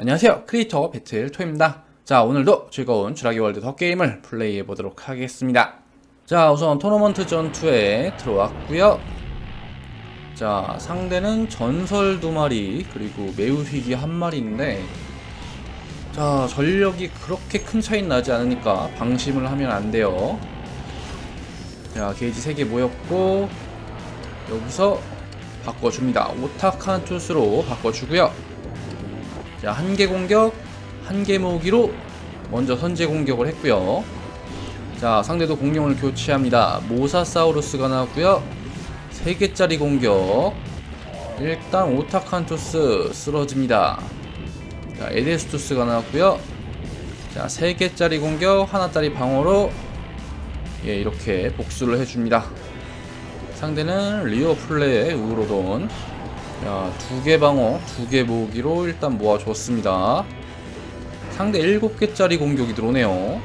안녕하세요. 크리에이터 배틀 토입니다. 자 오늘도 즐거운 주라기 월드 더 게임을 플레이해 보도록 하겠습니다. 자 우선 토너먼트 전투에 들어왔고요. 자 상대는 전설 두 마리 그리고 매우 희귀 한 마리인데 자 전력이 그렇게 큰 차이 나지 않으니까 방심을 하면 안 돼요. 자 게이지 3개 모였고 여기서 바꿔줍니다. 오타칸 투스로 바꿔주고요 자, 한 개 공격, 한 개 모으기로 먼저 선제 공격을 했고요. 자, 상대도 공룡을 교체합니다. 모사사우루스가 나왔고요. 세 개짜리 공격. 일단 오타칸토스 쓰러집니다. 자, 에데스투스가 나왔고요. 자, 세 개짜리 공격, 하나짜리 방어로 예, 이렇게 복수를 해줍니다. 상대는 리오 플레이의 우로돈 야, 두 개 방어, 두 개 모으기로 일단 모아줬습니다. 상대 7개짜리 공격이 들어오네요.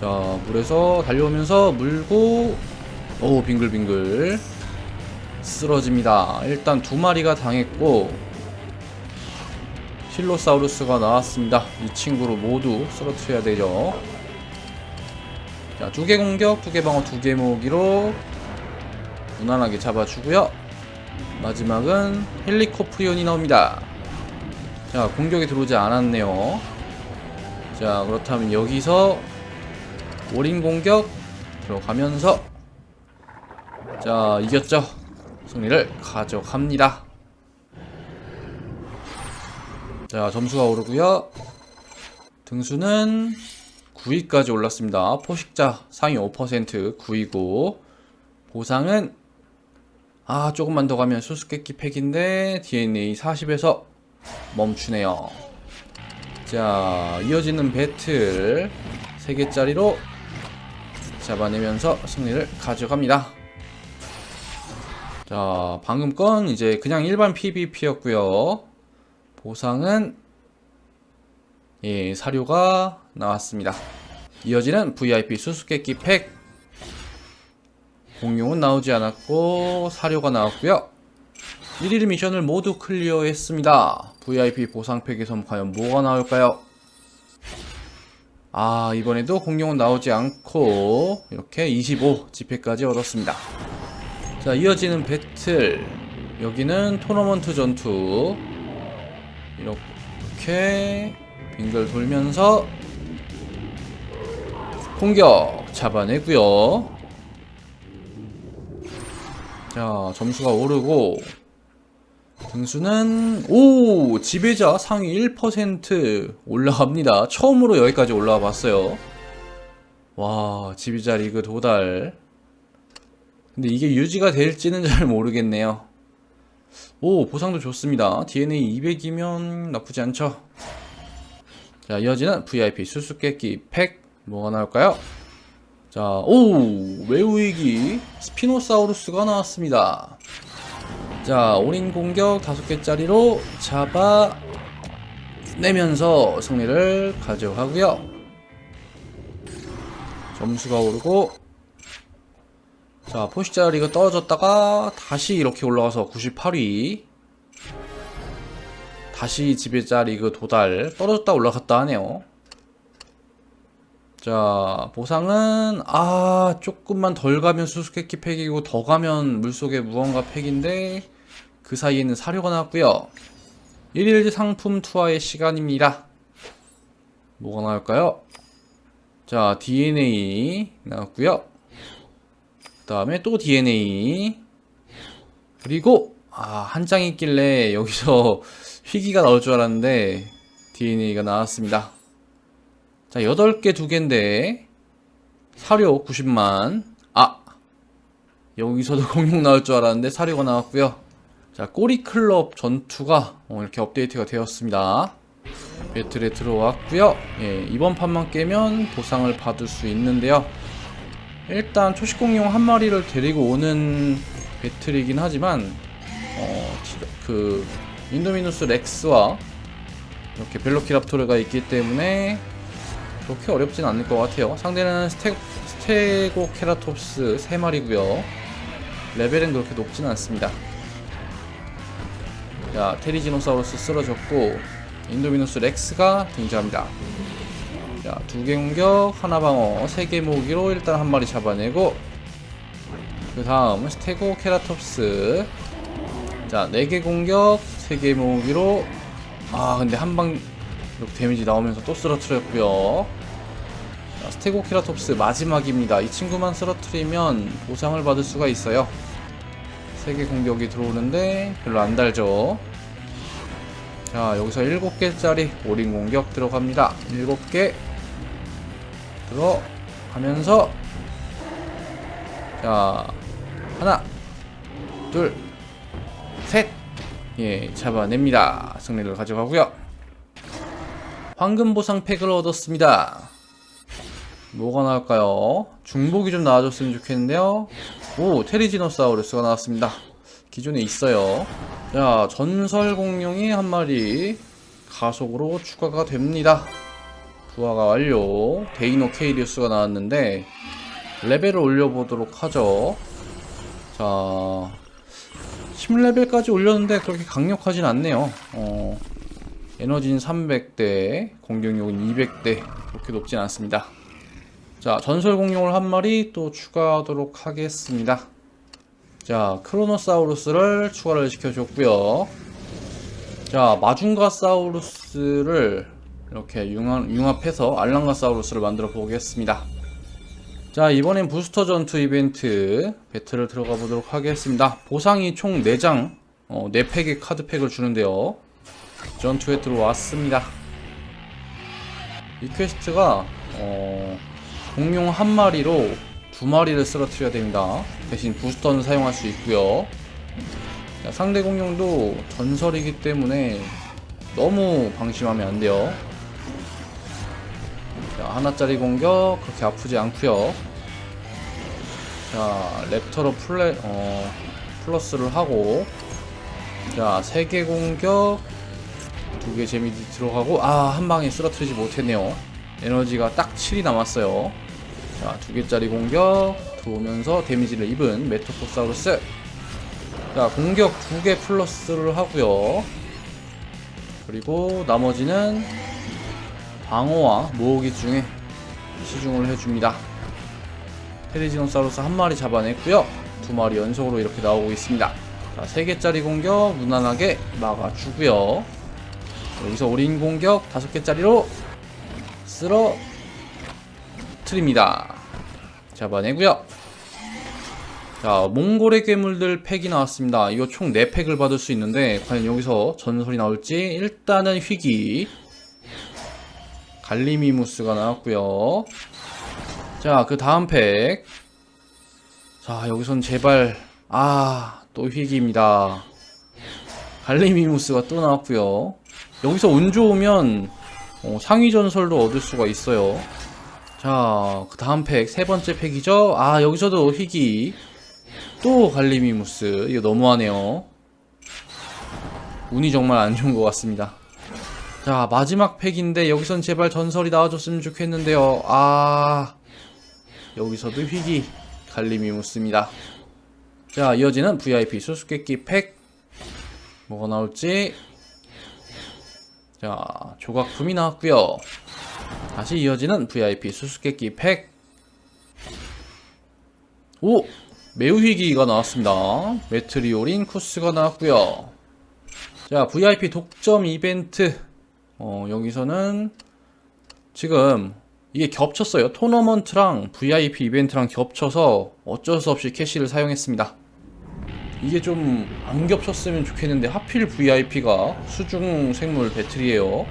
자, 물에서 달려오면서 물고, 오, 빙글빙글. 쓰러집니다. 일단 두 마리가 당했고, 힐로사우루스가 나왔습니다. 이 친구로 모두 쓰러뜨려야 되죠. 자, 두 개 공격, 두 개 방어, 두 개 모으기로 무난하게 잡아주고요. 마지막은 헬리코프리온이 나옵니다. 자, 공격이 들어오지 않았네요. 자, 그렇다면 여기서 올인 공격 들어가면서 자, 이겼죠. 승리를 가져갑니다. 자, 점수가 오르고요. 등수는 9위까지 올랐습니다. 포식자 상위 5% 9위고 보상은 아 조금만 더 가면 수수께끼 팩인데 DNA 40에서 멈추네요. 자 이어지는 배틀 3개짜리로 잡아내면서 승리를 가져갑니다. 자 방금 건 이제 그냥 일반 PVP였고요. 보상은 예 사료가 나왔습니다. 이어지는 VIP 수수께끼 팩 공룡은 나오지 않았고 사료가 나왔고요. 1일 미션을 모두 클리어했습니다. VIP 보상팩에서 과연 뭐가 나올까요? 아 이번에도 공룡은 나오지 않고 이렇게 25 지폐까지 얻었습니다. 자 이어지는 배틀. 여기는 토너먼트 전투. 이렇게 빙글 돌면서 공격 잡아내고요 자, 점수가 오르고 등수는 오 지배자 상위 1% 올라갑니다. 처음으로 여기까지 올라와 봤어요. 와 지배자 리그 도달. 근데 이게 유지가 될지는 잘 모르겠네요. 오 보상도 좋습니다. DNA 200이면 나쁘지 않죠. 자 이어지는 VIP 수수께끼 팩 뭐가 나올까요? 자, 오! 매우 위기 스피노사우루스가 나왔습니다. 자, 올인 공격 5개짜리로 잡아 내면서 승리를 가져가고요. 점수가 오르고 자, 포시자 리그 떨어졌다가 다시 이렇게 올라가서 98위 다시 지배자 리그 도달 떨어졌다 올라갔다 하네요. 자, 보상은, 아, 조금만 덜 가면 수수께끼 팩이고, 더 가면 물속의 무언가 팩인데, 그 사이에는 사료가 나왔고요 일일 상품 투하의 시간입니다. 뭐가 나올까요? 자, DNA 나왔고요 그 다음에 또 DNA. 그리고, 아, 한 장 있길래 여기서 휘기가 나올 줄 알았는데, DNA가 나왔습니다. 자, 8개 2개인데 사료 90만. 아. 여기서도 공룡 나올 줄 알았는데 사료가 나왔고요. 자, 꼬리 클럽 전투가 어, 이렇게 업데이트가 되었습니다. 배틀에 들어왔고요. 예, 이번 판만 깨면 보상을 받을 수 있는데요. 일단 초식 공룡 한 마리를 데리고 오는 배틀이긴 하지만 어, 그 인도미누스 렉스와 이렇게 벨로키랍토르가 있기 때문에 그렇게 어렵진 않을 것 같아요. 상대는 스테, 스테고 케라톱스 3마리고요. 레벨은 그렇게 높진 않습니다. 자, 테리지노사우루스 쓰러졌고, 인도미누스 렉스가 등장합니다. 자, 두 개 공격, 하나 방어, 세 개 모으기로 일단 한 마리 잡아내고, 그 다음 스테고 케라톱스. 자, 네 개 공격, 세 개 모으기로, 아, 근데 한 방, 이렇게 데미지 나오면서 또 쓰러뜨렸고요. 자, 스테고 케라톱스 마지막입니다. 이 친구만 쓰러뜨리면 보상을 받을 수가 있어요. 세 개 공격이 들어오는데 별로 안 달죠. 자, 여기서 7개짜리 올인 공격 들어갑니다. 7개 들어가면서 자, 하나, 둘, 셋. 예, 잡아냅니다. 승리를 가져가고요. 황금 보상 팩을 얻었습니다. 뭐가 나올까요? 중복이 좀 나와줬으면 좋겠는데요. 오, 테리지노사우루스가 나왔습니다. 기존에 있어요. 자, 전설 공룡이 한 마리 가속으로 추가가 됩니다. 부하가 완료. 데이노 케이리우스가 나왔는데 레벨을 올려보도록 하죠. 자, 10레벨까지 올렸는데 그렇게 강력하진 않네요. 어, 에너지는 300대, 공격력은 200대, 그렇게 높진 않습니다. 자, 전설 공룡을 한 마리 또 추가하도록 하겠습니다. 자, 크로노사우루스를 추가를 시켜줬고요. 자, 마중가사우루스를 이렇게 융합, 융합해서 알랑가사우루스를 만들어 보겠습니다. 자, 이번엔 부스터 전투 이벤트 배틀을 들어가 보도록 하겠습니다. 보상이 총 4장, 어, 4팩의 카드팩을 주는데요. 전투에 들어왔습니다. 이 퀘스트가, 어, 공룡 한 마리로 두 마리를 쓰러뜨려야 됩니다. 대신 부스터는 사용할 수 있고요. 자, 상대 공룡도 전설이기 때문에 너무 방심하면 안 돼요. 자, 하나짜리 공격 그렇게 아프지 않고요. 자, 랩터로 플레 어, 플러스를 하고 자, 세개 공격 두개 재미지 들어가고 아, 한 방에 쓰러뜨리지 못했네요. 에너지가 딱 7이 남았어요. 자, 두 개짜리 공격 들어오면서 데미지를 입은 메토포사우루스. 자, 공격 두 개 플러스를 하고요. 그리고 나머지는 방어와 모으기 중에 시중을 해줍니다. 테리지노사우루스 한 마리 잡아냈고요. 두 마리 연속으로 이렇게 나오고 있습니다. 자, 세 개짜리 공격 무난하게 막아주고요. 여기서 올인 공격 다섯 개짜리로 쓸어 트립니다. 잡아내고요. 자, 몽골의 괴물들 팩이 나왔습니다. 이거 총 4팩을 받을 수 있는데 과연 여기서 전설이 나올지 일단은 휘기 갈리미무스가 나왔고요. 자, 그 다음 팩. 자, 여기선 제발 아, 또 휘기입니다. 갈리미무스가 또 나왔고요. 여기서 운 좋으면 어, 상위 전설도 얻을 수가 있어요. 자, 그 다음 팩, 세 번째 팩이죠? 아, 여기서도 희귀. 또 갈리미무스. 이거 너무하네요. 운이 정말 안 좋은 것 같습니다. 자, 마지막 팩인데, 여기선 제발 전설이 나와줬으면 좋겠는데요. 아, 여기서도 희귀. 갈리미무스입니다. 자, 이어지는 VIP 수수께끼 팩. 뭐가 나올지. 자, 조각품이 나왔고요 다시 이어지는 VIP 수수께끼 팩. 오! 매우 희귀가 나왔습니다. 메트리오린 쿠스가 나왔고요 자, VIP 독점 이벤트. 어, 여기서는 지금 이게 겹쳤어요. 토너먼트랑 VIP 이벤트랑 겹쳐서 어쩔 수 없이 캐시를 사용했습니다. 이게 좀 안 겹쳤으면 좋겠는데 하필 VIP가 수중 생물 배틀이에요.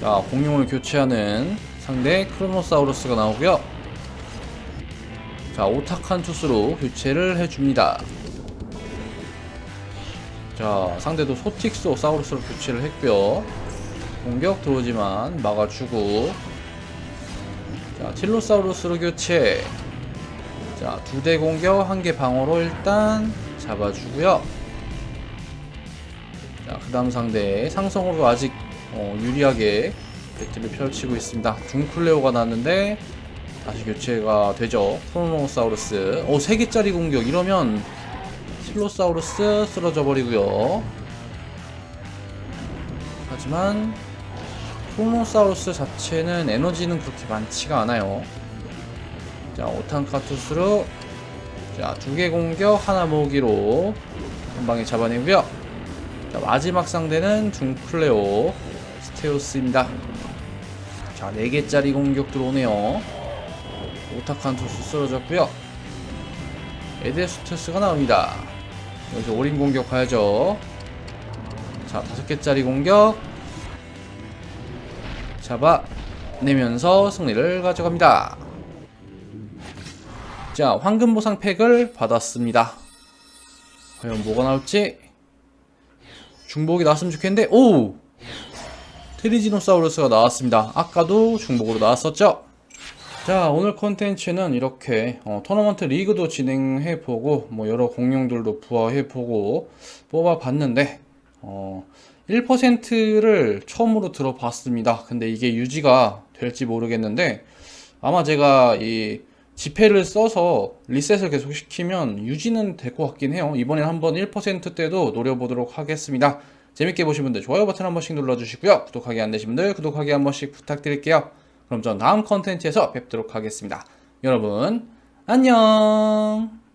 자, 공룡을 교체하는 상대 크로노사우루스가 나오고요. 자, 오타칸 투스로 교체를 해줍니다. 자, 상대도 소틱스 사우루스로 교체를 했고요. 공격 들어오지만 막아주고 자, 틸로사우루스로 교체 자, 두 대 공격, 한 개 방어로 일단 잡아주고요. 자, 그 다음 상대 상성으로 아직 어, 유리하게 배틀을 펼치고 있습니다. 둥클레오가 났는데 다시 교체가 되죠. 크로노사우루스. 오, 3개짜리 공격. 이러면 틸로사우루스 쓰러져 버리고요. 하지만 크로노사우루스 자체는 에너지는 그렇게 많지가 않아요. 자, 오탄카투스로 자, 두 개 공격, 하나 모으기로 한 방에 잡아내고요. 자, 마지막 상대는 둥클레오 스테오스입니다. 자, 4개짜리 공격 들어오네요. 오타칸투스 쓰러졌고요. 에데스투스가 나옵니다. 여기서 올인 공격 가야죠. 자, 5개짜리 공격. 잡아내면서 승리를 가져갑니다. 자, 황금 보상 팩을 받았습니다. 과연 뭐가 나올지 중복이 나왔으면 좋겠는데 오! 트리지노사우루스가 나왔습니다. 아까도 중복으로 나왔었죠? 자, 오늘 콘텐츠는 이렇게 어, 토너먼트 리그도 진행해보고 뭐 여러 공룡들도 부화해보고 뽑아봤는데 어, 1%를 처음으로 들어봤습니다. 근데 이게 유지가 될지 모르겠는데 아마 제가 이 지폐를 써서 리셋을 계속 시키면 유지는 될 것 같긴 해요. 이번엔 한번 1%대도 노려보도록 하겠습니다. 재밌게 보신 분들 좋아요 버튼 한 번씩 눌러주시고요. 구독하기 안 되신 분들 구독하기 한 번씩 부탁드릴게요. 그럼 전 다음 컨텐츠에서 뵙도록 하겠습니다. 여러분, 안녕!